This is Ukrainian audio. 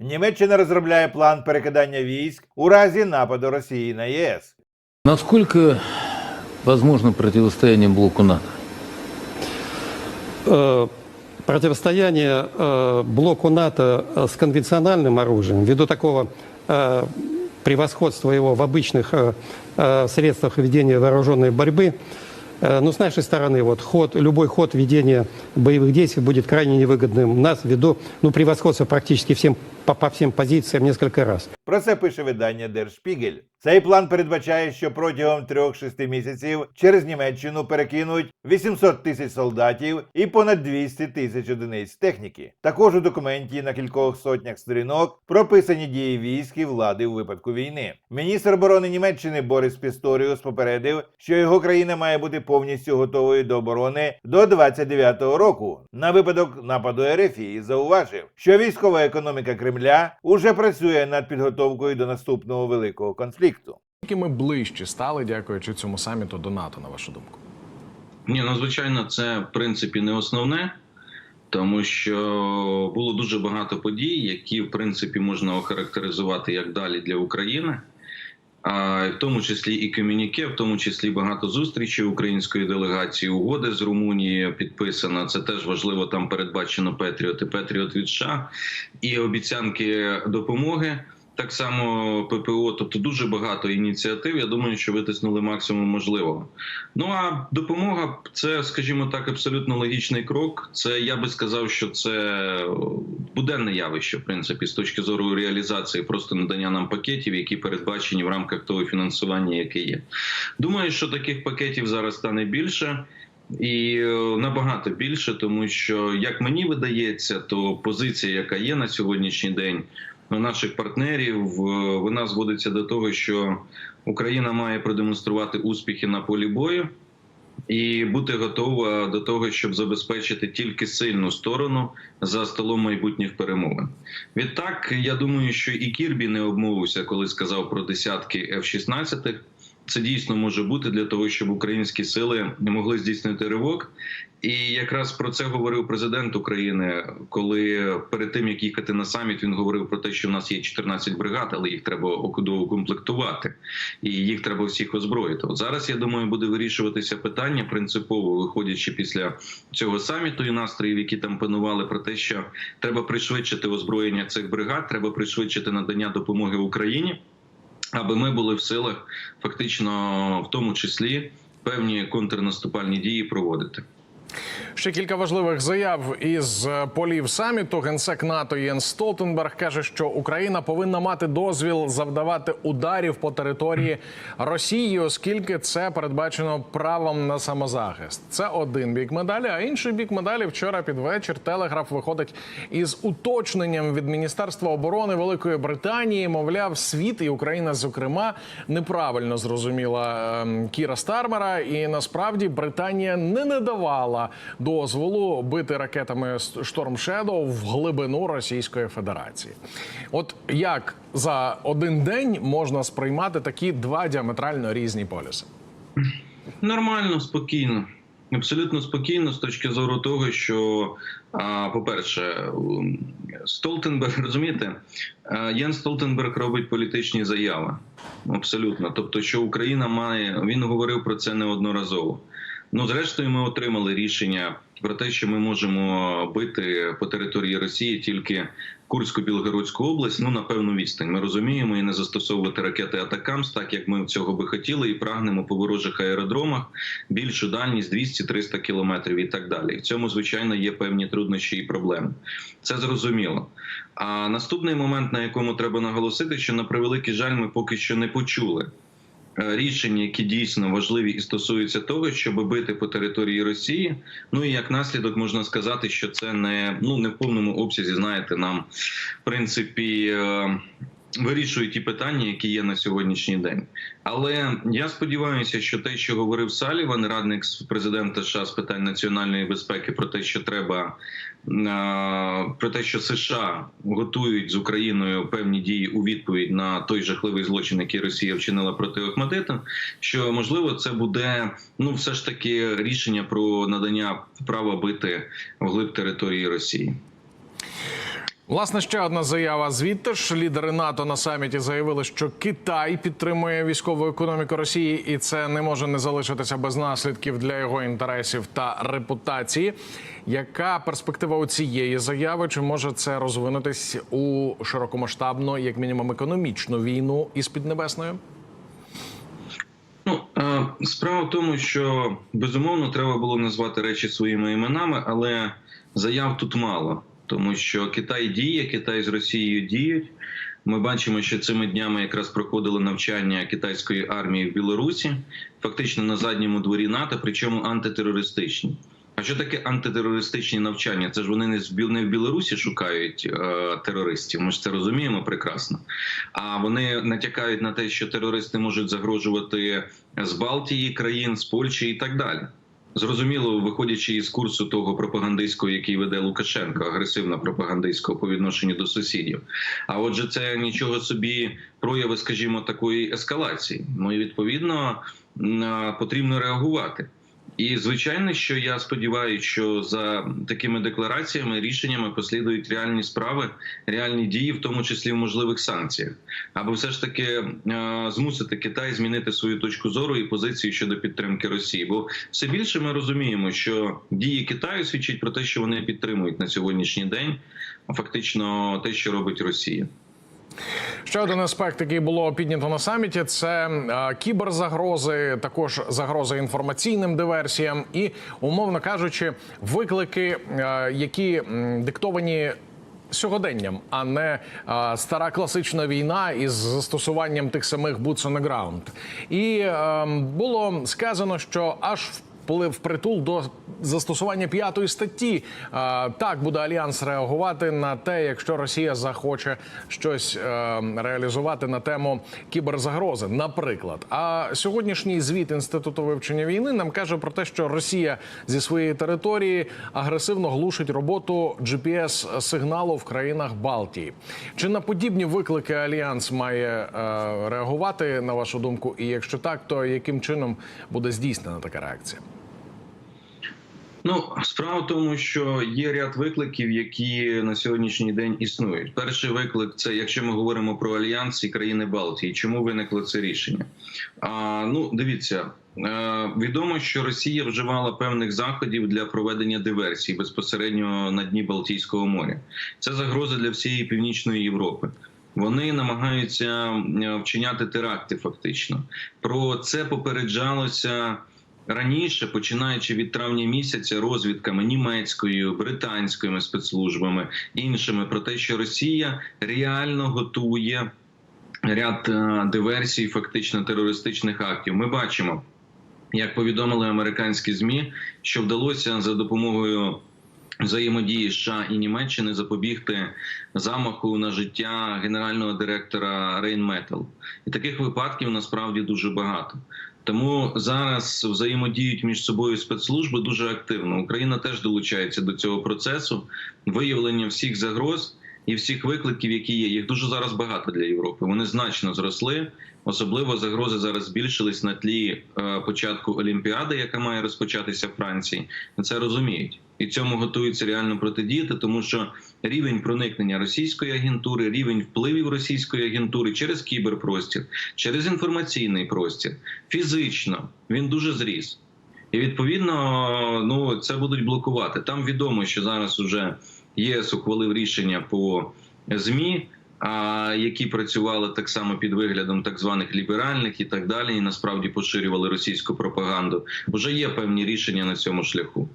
Німеччина розробляє план перекидання військ у разі нападу Росії на ЄС. Насколько возможно противостояние блоку НАТО? Э, противостояние э, блоку НАТО э, с конвенциональным оружием, ввиду такого э, превосходства его в обычных э, э, средствах ведения вооруженной борьбы, э, ну, с нашей стороны, вот, ход, любой ход ведения боевых действий будет крайне невыгодным нас ввиду ну, превосходства практически всем, по, по всем позициям несколько раз. Про це пише видання Der Spiegel. Цей план передбачає, що протягом 3-6 місяців через Німеччину перекинуть 800 тисяч солдатів і понад 200 тисяч одиниць техніки. Також у документі на кількох сотнях сторінок прописані дії військ і влади у випадку війни. Міністр оборони Німеччини Борис Пісторіус попередив, що його країна має бути повністю готовою до оборони до 29-го року на випадок нападу РФ зауважив, що військова економіка Кремля уже працює над підготовкою до наступного великого конфлікту. Які ми ближче стали, дякуючи цьому саміту до НАТО, на вашу думку? Ні, ну звичайно, це в принципі не основне, тому що було дуже багато подій, які в принципі можна охарактеризувати як далі для України. В тому числі і комюніке, в тому числі багато зустрічей української делегації, угоди з Румунією підписано. Це теж важливо. Там передбачено Петріот і Петріот від США і обіцянки допомоги. Так само ППО, тобто дуже багато ініціатив. Я думаю, що витиснули максимум можливого. Ну а допомога це, скажімо так, абсолютно логічний крок. Це я би сказав, що це буденне явище, в принципі, з точки зору реалізації, просто надання нам пакетів, які передбачені в рамках того фінансування, яке є. Думаю, що таких пакетів зараз стане більше. І е, набагато більше, тому що як мені видається, то позиція, яка є на сьогоднішній день наших партнерів, е, вона зводиться до того, що Україна має продемонструвати успіхи на полі бою і бути готова до того, щоб забезпечити тільки сильну сторону за столом майбутніх перемовин. Відтак, я думаю, що і Кірбі не обмовився, коли сказав про десятки F-16. Це дійсно може бути для того, щоб українські сили могли здійснити ривок. І якраз про це говорив президент України, коли перед тим як їхати на саміт, він говорив про те, що в нас є 14 бригад, але їх треба доукомплектувати, і їх треба всіх озброїти. От зараз я думаю, буде вирішуватися питання принципово, виходячи після цього саміту і настроїв, які там панували, про те, що треба пришвидшити озброєння цих бригад, треба пришвидшити надання допомоги Україні аби ми були в силах фактично, в тому числі, певні контрнаступальні дії проводити. Ще кілька важливих заяв із полів саміту. Генсек НАТО Єн Столтенберг каже, що Україна повинна мати дозвіл завдавати ударів по території Росії, оскільки це передбачено правом на самозахист. Це один бік медалі. А інший бік медалі вчора під вечір Телеграф виходить із уточненням від Міністерства оборони Великої Британії. Мовляв, світ і Україна, зокрема, неправильно зрозуміла ем, Кіра Стармера, і насправді Британія не надавала дозволу бити ракетами Storm Shadow в глибину Російської Федерації. От як за один день можна сприймати такі два діаметрально різні полюси? Нормально, спокійно. Абсолютно спокійно з точки зору того, що, по-перше, Столтенберг, розумієте, Ян Столтенберг робить політичні заяви. Абсолютно. Тобто, що Україна має, він говорив про це неодноразово. Ну, зрештою, ми отримали рішення про те, що ми можемо бити по території Росії тільки Курську Білгородську область. Ну на певну відстань. Ми розуміємо і не застосовувати ракети Атакамс, так як ми цього би хотіли, і прагнемо по ворожих аеродромах більшу дальність 200-300 кілометрів і так далі. В цьому звичайно є певні труднощі і проблеми. Це зрозуміло. А наступний момент, на якому треба наголосити, що на превеликий жаль, ми поки що не почули. Е, Рішення, які дійсно важливі і стосуються того, щоб бити по території Росії. Ну і як наслідок можна сказати, що це не ну не в повному обсязі. Знаєте, нам в принципі вирішують ті питання, які є на сьогоднішній день. Але я сподіваюся, що те, що говорив Саліван, радник президента США з питань національної безпеки, про те, що треба про те, що США готують з Україною певні дії у відповідь на той жахливий злочин, який Росія вчинила проти Охмадита, що можливо це буде ну все ж таки рішення про надання права бити вглиб території Росії. Власне, ще одна заява звідти ж лідери НАТО на саміті заявили, що Китай підтримує військову економіку Росії, і це не може не залишитися без наслідків для його інтересів та репутації. Яка перспектива у цієї заяви? Чи може це розвинутись у широкомасштабну, як мінімум, економічну війну із Піднебесною? Ну е, справа в тому, що безумовно треба було назвати речі своїми іменами, але заяв тут мало, тому що Китай діє, Китай з Росією діють. Ми бачимо, що цими днями якраз проходило навчання китайської армії в Білорусі, фактично на задньому дворі НАТО, причому антитерористичні. А що таке антитерористичні навчання? Це ж вони не в Білорусі шукають е, терористів. Ми ж це розуміємо прекрасно. А вони натякають на те, що терористи можуть загрожувати з Балтії країн, з Польщі і так далі. Зрозуміло, виходячи із курсу того пропагандистського, який веде Лукашенко, агресивно пропагандистського по відношенню до сусідів. А отже, це нічого собі прояви, скажімо, такої ескалації. Ну і відповідно потрібно реагувати. І звичайно, що я сподіваюся, що за такими деклараціями, рішеннями послідують реальні справи, реальні дії, в тому числі в можливих санкціях, аби все ж таки е, змусити Китай змінити свою точку зору і позицію щодо підтримки Росії. Бо все більше ми розуміємо, що дії Китаю свідчать про те, що вони підтримують на сьогоднішній день фактично те, що робить Росія. Ще один аспект, який було піднято на саміті, це е, кіберзагрози, також загрози інформаційним диверсіям, і умовно кажучи, виклики, е, які диктовані. Сьогоденням, а не е, стара класична війна із застосуванням тих самих boots on the ground. І е, було сказано, що аж в впритул до застосування п'ятої статті. Так буде альянс реагувати на те, якщо Росія захоче щось е, реалізувати на тему кіберзагрози, наприклад. А сьогоднішній звіт інституту вивчення війни нам каже про те, що Росія зі своєї території агресивно глушить роботу gps сигналу в країнах Балтії. Чи на подібні виклики альянс має е, реагувати на вашу думку? І якщо так, то яким чином буде здійснена така реакція? Ну, справа в тому, що є ряд викликів, які на сьогоднішній день існують. Перший виклик це якщо ми говоримо про альянс і країни Балтії. Чому виникло це рішення? А, ну, дивіться. е, Відомо, що Росія вживала певних заходів для проведення диверсій безпосередньо на дні Балтійського моря. Це загроза для всієї північної Європи. Вони намагаються е, вчиняти теракти. Фактично про це попереджалося раніше, починаючи від травня місяця, розвідками німецькою, британськими спецслужбами іншими про те, що Росія реально готує ряд е, диверсій, фактично терористичних актів. Ми бачимо, як повідомили американські змі, що вдалося за допомогою. Взаємодії США і Німеччини запобігти замаху на життя генерального директора Рейнметал. І таких випадків насправді дуже багато. Тому зараз взаємодіють між собою спецслужби дуже активно. Україна теж долучається до цього процесу виявлення всіх загроз і всіх викликів, які є. Їх дуже зараз багато для Європи. Вони значно зросли. Особливо загрози зараз збільшились на тлі е, початку Олімпіади, яка має розпочатися в Франції. Це розуміють і цьому готуються реально протидіяти, тому що рівень проникнення російської агентури, рівень впливів російської агентури через кіберпростір, через інформаційний простір, фізично він дуже зріс. І відповідно, ну це будуть блокувати. Там відомо, що зараз уже ЄС ухвалив рішення по змі. Які працювали так само під виглядом так званих ліберальних і так далі, і насправді поширювали російську пропаганду, вже є певні рішення на цьому шляху.